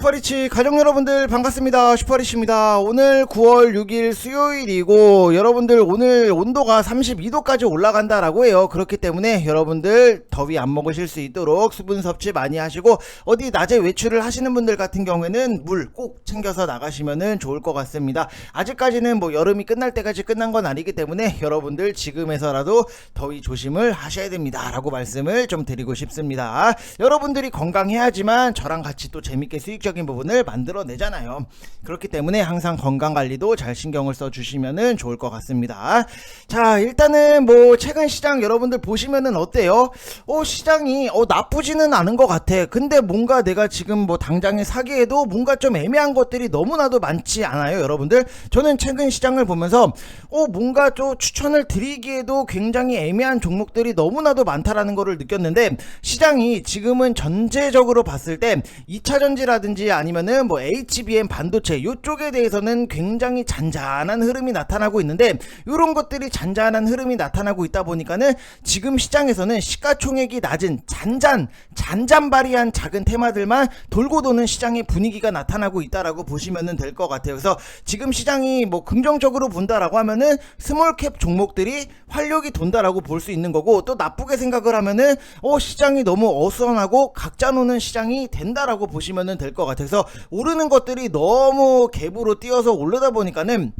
슈퍼리치 가족 여러분들 반갑습니다. 슈퍼리치입니다. 오늘 9월 6일 수요일이고 여러분들 오늘 온도가 32도까지 올라간다라고 해요. 그렇기 때문에 여러분들 더위 안 먹으실 수 있도록 수분 섭취 많이 하시고 어디 낮에 외출을 하시는 분들 같은 경우에는 물 꼭 챙겨서 나가시면 좋을 것 같습니다. 아직까지는 뭐 여름이 끝날 때까지 끝난 건 아니기 때문에 여러분들 지금에서라도 더위 조심을 하셔야 됩니다라고 말씀을 좀 드리고 싶습니다. 여러분들이 건강해야지만 저랑 같이 또 재밌게 수익 적인 부분을 만들어내잖아요. 그렇기 때문에 항상 건강 관리도 잘 신경을 써 주시면은 좋을 것 같습니다. 자, 일단은 뭐 최근 시장 여러분들 보시면은 어때요? 어, 시장이 어 나쁘지는 않은 것 같아. 근데 뭔가 내가 지금 뭐 당장에 사기에도 뭔가 좀 애매한 것들이 너무나도 많지 않아요, 여러분들? 저는 최근 시장을 보면서 어 뭔가 좀 추천을 드리기에도 굉장히 애매한 종목들이 너무나도 많다라는 거를 느꼈는데 시장이 지금은 전체적으로 봤을 때 2차 전지라든지 아니면은 뭐 HBM 반도체 요쪽에 대해서는 굉장히 잔잔한 흐름이 나타나고 있는데 이런 것들이 잔잔한 흐름이 나타나고 있다 보니까는 지금 시장에서는 시가총액이 낮은 잔잔 잔잔바리한 작은 테마들만 돌고 도는 시장의 분위기가 나타나고 있다라고 보시면 될것 같아요. 그래서 지금 시장이 뭐 긍정적으로 본다라고 하면은 스몰캡 종목들이 활력이 돈다라고 볼 수 있는 거고 또 나쁘게 생각을 하면은 어 시장이 너무 어수선하고 각자 노는 시장이 된다라고 보시면 될것 같아 서 오르는 것들이 너무 갭으로 뛰어서 오르다 보니까는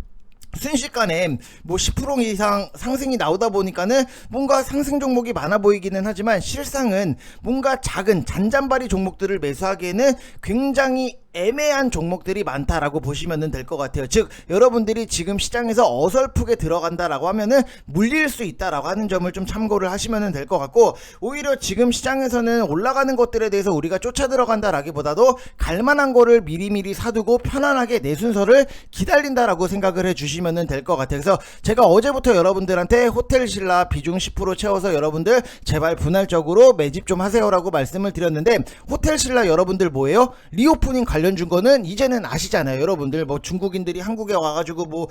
순식간에 뭐 10% 이상 상승이 나오다 보니까는 뭔가 상승 종목이 많아 보이기는 하지만 실상은 뭔가 작은 잔잔바리 종목들을 매수하기에는 굉장히 애매한 종목들이 많다라고 보시면 될 것 같아요. 즉 여러분들이 지금 시장에서 어설프게 들어간다라고 하면은 물릴 수 있다라고 하는 점을 좀 참고를 하시면 될 것 같고 오히려 지금 시장에서는 올라가는 것들에 대해서 우리가 쫓아 들어간다라기보다도 갈만한 거를 미리미리 사두고 편안하게 내 순서를 기다린다라고 생각을 해주시면 될 것 같아요. 그래서 제가 어제부터 여러분들한테 호텔 신라 비중 10% 채워서 여러분들 제발 분할적으로 매집 좀 하세요라고 말씀을 드렸는데 호텔 신라 여러분들 뭐예요? 리오프닝 관련 준 거는 이제는 아시잖아요. 여러분들 뭐 중국인들이 한국에 와가지고 뭐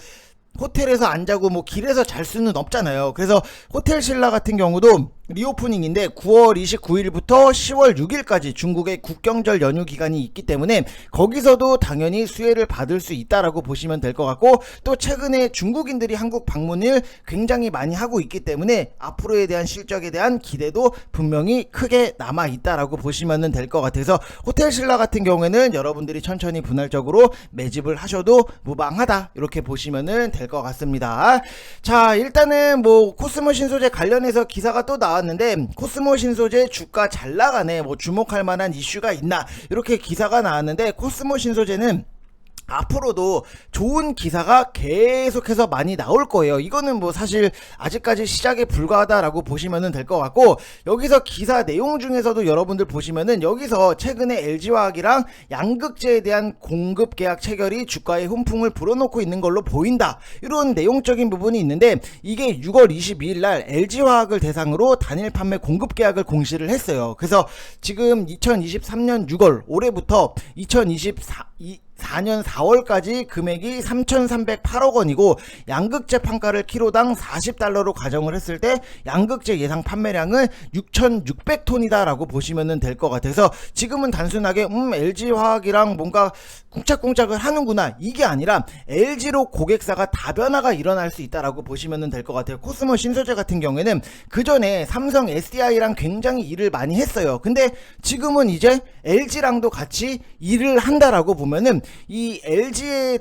호텔에서 안 자고 뭐 길에서 잘 수는 없잖아요. 그래서 호텔 신라 같은 경우도 리오프닝인데 9월 29일부터 10월 6일까지 중국의 국경절 연휴 기간이 있기 때문에 거기서도 당연히 수혜를 받을 수 있다라고 보시면 될 것 같고 또 최근에 중국인들이 한국 방문을 굉장히 많이 하고 있기 때문에 앞으로에 대한 실적에 대한 기대도 분명히 크게 남아 있다라고 보시면 될 것 같아서 호텔 신라 같은 경우에는 여러분들이 천천히 분할적으로 매집을 하셔도 무방하다 이렇게 보시면 될 것 같습니다. 자 일단은 뭐 코스모 신소재 관련해서 기사가 또 나 왔는데 코스모 신소재 주가 잘 나가네. 뭐 주목할 만한 이슈가 있나? 이렇게 기사가 나왔는데 코스모 신소재는 앞으로도 좋은 기사가 계속해서 많이 나올 거예요. 이거는 뭐 사실 아직까지 시작에 불과하다라고 보시면 될 것 같고 여기서 기사 내용 중에서도 여러분들 보시면은 여기서 최근에 LG화학이랑 양극재에 대한 공급 계약 체결이 주가에 훈풍을 불어넣고 있는 걸로 보인다. 이런 내용적인 부분이 있는데 이게 6월 22일 날 LG화학을 대상으로 단일 판매 공급 계약을 공시를 했어요. 그래서 지금 2023년 6월 올해부터 2024 4년 4월까지 금액이 3,308억 원이고 양극재 판가를 키로당 40달러로 가정을 했을 때 양극재 예상 판매량은 6,600톤이다라고 보시면 될 것 같아서 지금은 단순하게 음 LG화학이랑 뭔가 쿵짝쿵짝을 하는구나 이게 아니라 LG로 고객사가 다변화가 일어날 수 있다라고 보시면 될 것 같아요. 코스모 신소재 같은 경우에는 그 전에 삼성 SDI랑 굉장히 일을 많이 했어요. 근데 지금은 이제 LG랑도 같이 일을 한다라고 보면은 이 LG의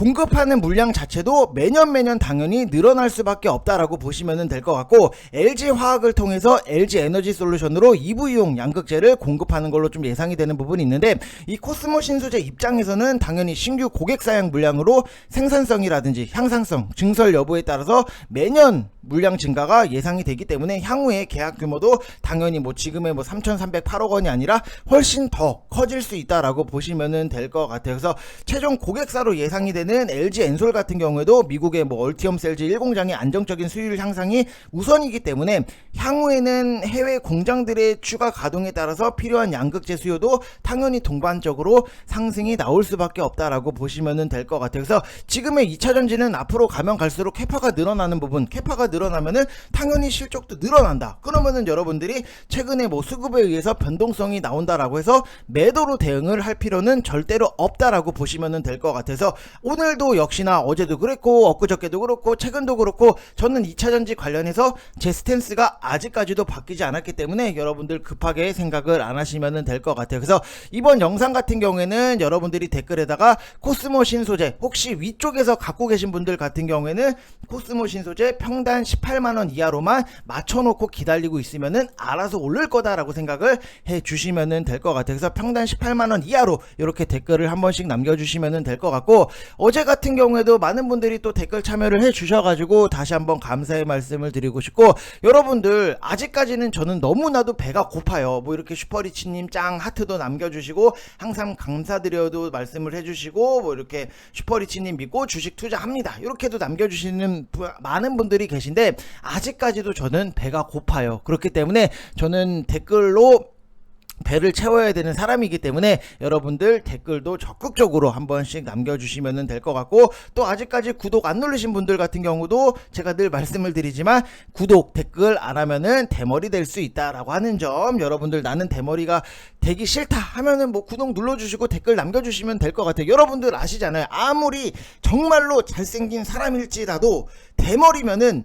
공급하는 물량 자체도 매년 매년 당연히 늘어날 수밖에 없다라고 보시면 될 것 같고 LG 화학을 통해서 LG 에너지 솔루션으로 EV용 양극재를 공급하는 걸로 좀 예상이 되는 부분이 있는데 이 코스모 신소재 입장에서는 당연히 신규 고객 사양 물량으로 생산성이라든지 향상성, 증설 여부에 따라서 매년 물량 증가가 예상이 되기 때문에 향후에 계약 규모도 당연히 뭐 지금의 뭐 3,308억 원이 아니라 훨씬 더 커질 수 있다라고 보시면 될 것 같아요. 그래서 최종 고객사로 예상이 되는 경우에는 LG 엔솔 같은 경우에도 미국의 뭐 얼티엄 셀즈 1공장의 안정적인 수율 향상이 우선이기 때문에 향후에는 해외 공장들의 추가 가동에 따라서 필요한 양극재 수요도 당연히 동반적으로 상승이 나올 수밖에 없다라고 보시면 될 것 같아요. 그래서 지금의 2차 전지는 앞으로 가면 갈수록 캐파가 늘어나는 부분, 캐파가 늘어나면은 당연히 실적도 늘어난다. 그러면은 여러분들이 최근에 뭐 수급에 의해서 변동성이 나온다라고 해서 매도로 대응을 할 필요는 절대로 없다라고 보시면 될 것 같아서 오늘도 역시나 어제도 그랬고 엊그저께도 그렇고 최근도 그렇고 저는 2차 전지 관련해서 제 스탠스가 아직까지도 바뀌지 않았기 때문에 여러분들 급하게 생각을 안 하시면 될 것 같아요. 그래서 이번 영상 같은 경우에는 여러분들이 댓글에다가 코스모 신소재 혹시 위쪽에서 갖고 계신 분들 같은 경우에는 코스모 신소재 평단 18만원 이하로만 맞춰놓고 기다리고 있으면은 알아서 오를 거다라고 생각을 해 주시면 될것 같아요. 그래서 평단 18만원 이하로 이렇게 댓글을 한 번씩 남겨주시면 될것 같고 어제 같은 경우에도 많은 분들이 또 댓글 참여를 해 주셔가지고 다시 한번 감사의 말씀을 드리고 싶고 여러분들 아직까지는 저는 너무나도 배가 고파요. 뭐 이렇게 슈퍼리치님 짱 하트도 남겨주시고 항상 감사드려도 말씀을 해주시고 뭐 이렇게 슈퍼리치님 믿고 주식 투자합니다. 이렇게도 남겨주시는 부- 많은 분들이 계신데 아직까지도 저는 배가 고파요. 그렇기 때문에 저는 댓글로 배를 채워야 되는 사람이기 때문에 여러분들 댓글도 적극적으로 한 번씩 남겨주시면 될 것 같고 또 아직까지 구독 안 누르신 분들 같은 경우도 제가 늘 말씀을 드리지만 구독 댓글 안 하면은 대머리 될 수 있다라고 하는 점 여러분들 나는 대머리가 되기 싫다 하면은 뭐 구독 눌러주시고 댓글 남겨주시면 될 것 같아요 여러분들 아시잖아요 아무리 정말로 잘생긴 사람일지라도 대머리면은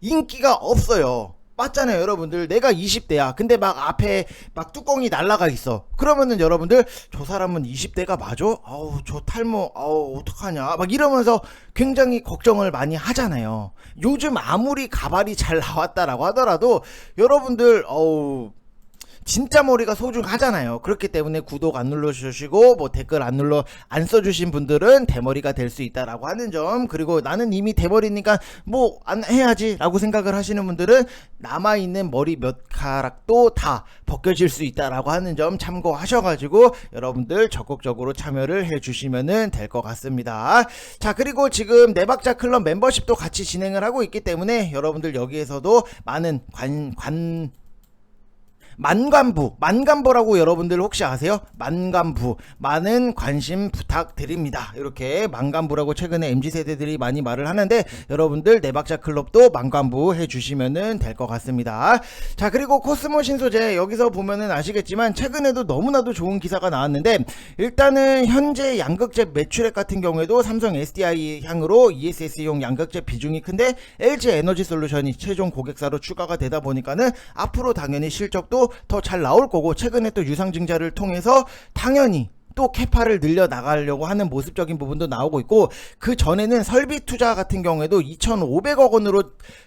인기가 없어요. 맞잖아요, 여러분들. 내가 20대야. 근데 막 앞에 막 뚜껑이 날라가 있어. 그러면은 여러분들, 저 사람은 20대가 맞아? 아우, 저 탈모, 아우, 어떡하냐. 막 이러면서 굉장히 걱정을 많이 하잖아요. 요즘 아무리 가발이 잘 나왔다라고 하더라도 여러분들, 어우, 진짜 머리가 소중하잖아요. 그렇기 때문에 구독 안 눌러주시고 뭐 댓글 안 눌러 안 써주신 분들은 대머리가 될 수 있다라고 하는 점 그리고 나는 이미 대머리니까 뭐 안 해야지라고 생각을 하시는 분들은 남아 있는 머리 몇 가락도 다 벗겨질 수 있다라고 하는 점 참고하셔가지고 여러분들 적극적으로 참여를 해주시면은 될 것 같습니다. 자 그리고 지금 네박자 클럽 멤버십도 같이 진행을 하고 있기 때문에 여러분들 여기에서도 많은 관, 관, 만관부, 만관부라고 여러분들 혹시 아세요? 만관부, 많은 관심 부탁드립니다. 이렇게 만관부라고 최근에 MZ 세대들이 많이 말을 하는데 여러분들 네박자 클럽도 만관부 해 주시면은 될 것 같습니다. 자 그리고 코스모 신소재 여기서 보면은 아시겠지만 최근에도 너무나도 좋은 기사가 나왔는데 일단은 현재 양극재 매출액 같은 경우에도 삼성 SDI 향으로 ESS용 양극재 비중이 큰데 LG 에너지 솔루션이 최종 고객사로 추가가 되다 보니까는 앞으로 당연히 실적도 더 잘 나올 거고 최근에 또 유상증자를 통해서 당연히 또 캐파를 늘려 나가려고 하는 모습적인 부분도 나오고 있고 그 전에는 설비 투자 같은 경우에도 2,500억 원으로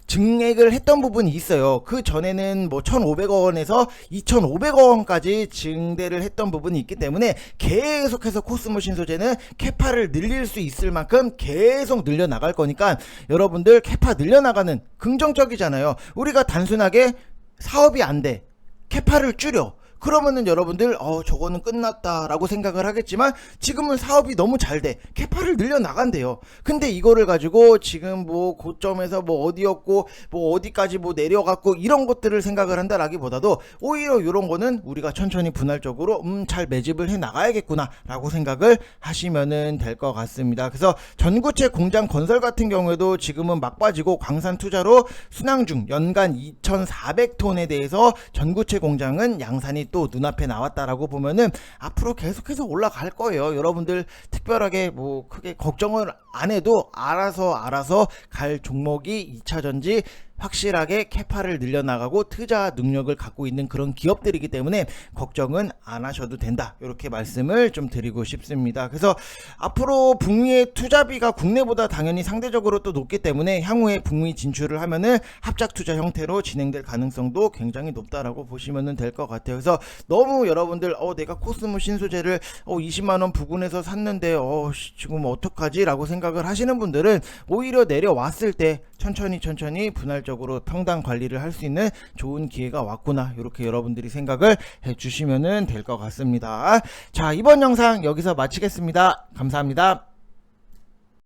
증액을 했던 부분이 있어요. 그 전에는 뭐 1,500억 원에서 2,500억 원까지 증대를 했던 부분이 있기 때문에 계속해서 코스모 신소재는 캐파를 늘릴 수 있을 만큼 계속 늘려 나갈 거니까 여러분들 캐파 늘려 나가는 긍정적이잖아요. 우리가 단순하게 사업이 안 돼. 캐파를 줄여. 그러면은 여러분들 어 저거는 끝났다라고 생각을 하겠지만 지금은 사업이 너무 잘 돼. 캐파를 늘려 나간대요. 근데 이거를 가지고 지금 뭐 고점에서 뭐 어디였고 뭐 어디까지 뭐 내려갔고 이런 것들을 생각을 한다라기보다도 오히려 이런 거는 우리가 천천히 분할적으로 음 잘 매집을 해 나가야겠구나라고 생각을 하시면은 될 것 같습니다. 그래서 전구체 공장 건설 같은 경우에도 지금은 막빠지고 광산 투자로 순항 중 연간 2,400톤에 대해서 전구체 공장은 양산이 또 눈앞에 나왔다라고 보면은 앞으로 계속해서 올라갈 거예요. 여러분들 특별하게 뭐 크게 걱정을 안 해도 알아서 알아서 갈 종목이 2차 전지 확실하게 캐파를 늘려나가고 투자 능력을 갖고 있는 그런 기업들이기 때문에 걱정은 안 하셔도 된다. 이렇게 말씀을 좀 드리고 싶습니다. 그래서 앞으로 북미의 투자비가 국내보다 당연히 상대적으로 또 높기 때문에 향후에 북미 진출을 하면은 합작 투자 형태로 진행될 가능성도 굉장히 높다라고 보시면 될 것 같아요. 그래서 너무 여러분들 어 내가 코스모 신소재를 어 20만 원 부근에서 샀는데 어 씨, 지금 어떡하지라고 생각을 하시는 분들은 오히려 내려왔을 때 천천히 천천히 분할적으로 평당 관리를 할 수 있는 좋은 기회가 왔구나 이렇게 여러분들이 생각을 해주시면 될 것 같습니다. 자 이번 영상 여기서 마치겠습니다. 감사합니다.